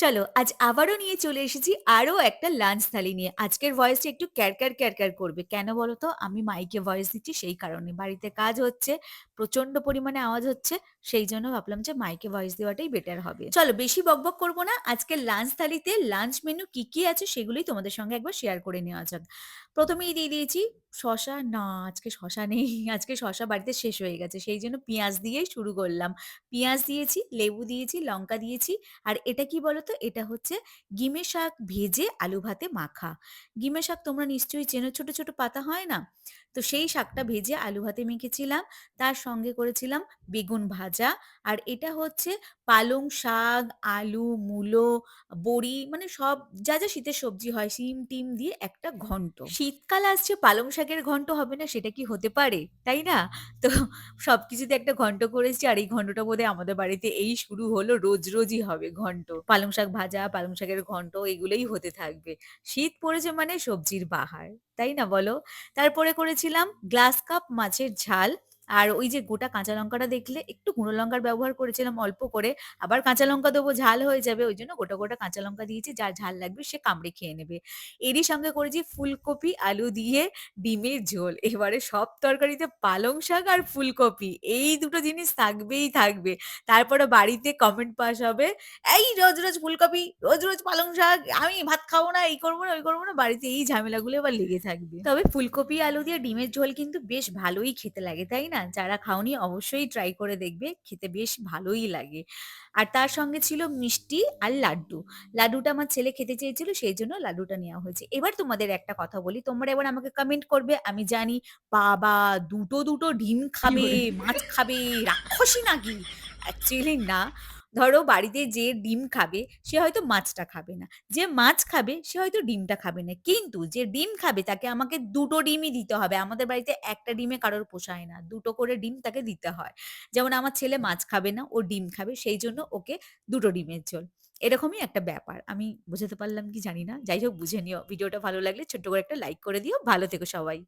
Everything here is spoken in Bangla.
চলো আজ আবারও নিয়ে চলে এসেছি আরও একটা লাঞ্চ থালি নিয়ে। আজকের ভয়েসটা একটু ক্যারক্যার, ক্যারক্যার করবে। কেন বলো তো? আমি মাইকে ভয়েস দিচ্ছি সেই কারণে। বাড়িতে কাজ হচ্ছে, প্রচণ্ড পরিমাণে আওয়াজ হচ্ছে। সেই জন্য ভাবলাম যে মাইকে ভয়েস দেওয়াটাই বেটার হবে। চলো বেশি বকবক করব না। আজকের লাঞ্চ থালিতে লাঞ্চ মেনু কি, কি আছে সেগুলোই তোমাদের সঙ্গে একবার শেয়ার করে নেওয়া যাক। প্রথমেই দিয়ে দিয়েছি শশা না আজকে শশা নেই। আজকে শশা বাড়িতে শেষ হয়ে গেছে। সেই জন্য পেঁয়াজ দিয়েই শুরু করলাম। পেঁয়াজ দিয়েছি, লেবু দিয়েছি, লঙ্কা দিয়েছি আর এটা কি বলতো? এটা হচ্ছে গিমে শাক ভেজে আলু ভাতে মাখা। গিমে শাক তোমরা নিশ্চয়ই চেনো ছোট, ছোট পাতা হয় না? তো সেই শাকটা ভেজে আলু ভাতে মেখেছিলাম। তার সঙ্গে করেছিলাম বেগুন ভাজা। আর এটা হচ্ছে পালং শাক, আলু, মূলো, বড়ি মানে সব যা, যা শীতের সবজি হয় শিম-টিম দিয়ে একটা ঘন্ট। শীতকাল আসছে পালং শাকের ঘন্ট হবে না সেটা কি হতে পারে? তাই না? তো সবকিছুতে একটা ঘন্ট করেছি আর এই ঘন্টটা বোধহয় আমাদের বাড়িতে এই শুরু হলো রোজ, রোজই হবে ঘন্ট। পালং শাক ভাজা, পালং শাকের ঘন্ট এগুলোই হতে থাকবে। শীত পড়েছে মানে সবজির বাহার। তাই না বলো? তারপরে করেছিলাম গ্লাস কাপ মাছের ঝাল। আর ওই যে গোটা কাঁচা লঙ্কাটা দেখলে একটু গুঁড়ো লঙ্কার ব্যবহার করেছিলাম অল্প করে। আবার কাঁচা লঙ্কা দেবো ঝাল হয়ে যাবে। ওই জন্য গোটা, গোটা কাঁচা লঙ্কা দিয়েছি। যার ঝাল লাগবে সে কামড়ে খেয়ে নেবে। এরই সঙ্গে করেছি ফুলকপি, আলু দিয়ে ডিমের ঝোল। এবারে সব তরকারিতে পালং শাক আর ফুলকপি এই দুটো জিনিস থাকবেই থাকবে। তারপরে বাড়িতে কমেন্ট পাস হবে, "এই রোজ, রোজ ফুলকপি, রোজ, রোজ পালং শাক, আমি ভাত খাব না, এই করব না, ওই করব না।" বাড়িতে এই ঝামেলাগুলো এবার লেগে থাকবে। তবে ফুলকপি, আলু দিয়ে ডিমের ঝোল কিন্তু বেশ ভালোই খেতে লাগে, তাই না? যারা খাওনি অবশ্যই ট্রাই করে দেখবে। খেতে বেশ ভালোই লাগে। আর তার সঙ্গে ছিল মিষ্টি আর লাড্ডু। লাড্ডুটা আমার ছেলে খেতে চেয়েছিল সেই জন্য লাড্ডুটা নেওয়া হয়েছে। এবার তোমাদের একটা কথা বলি, তোমরা এবার আমাকে কমেন্ট করবে আমি জানি, "বাবা! দুটো, দুটো ডিম খাবে, মাছ খাবে, রাক্ষসী নাকি?" অ্যাকচুয়ালি না। ধরো বাড়িতে যে ডিম খাবে সে হয়তো মাছটা খাবে না। যে মাছ খাবে সে হয়তো ডিমটা খাবে না। কিন্তু যে ডিম খাবে তাকে আমাকে দুটো ডিমই দিতে হবে। আমাদের বাড়িতে একটা ডিমে কারোর পোষায় না। দুটো করে ডিম তাকে দিতে হয়। যেমন আমার ছেলে মাছ খাবে না, ও ডিম খাবে। সেই জন্য ওকে দুটো ডিমের ঝোল। এরকমই একটা ব্যাপার। আমি বোঝাতে পারলাম কি জানি না। যাই হোক বুঝে নিও। ভিডিওটা ভালো লাগলে ছোট্ট করে একটা লাইক করে দিও। ভালো থেকো সবাই।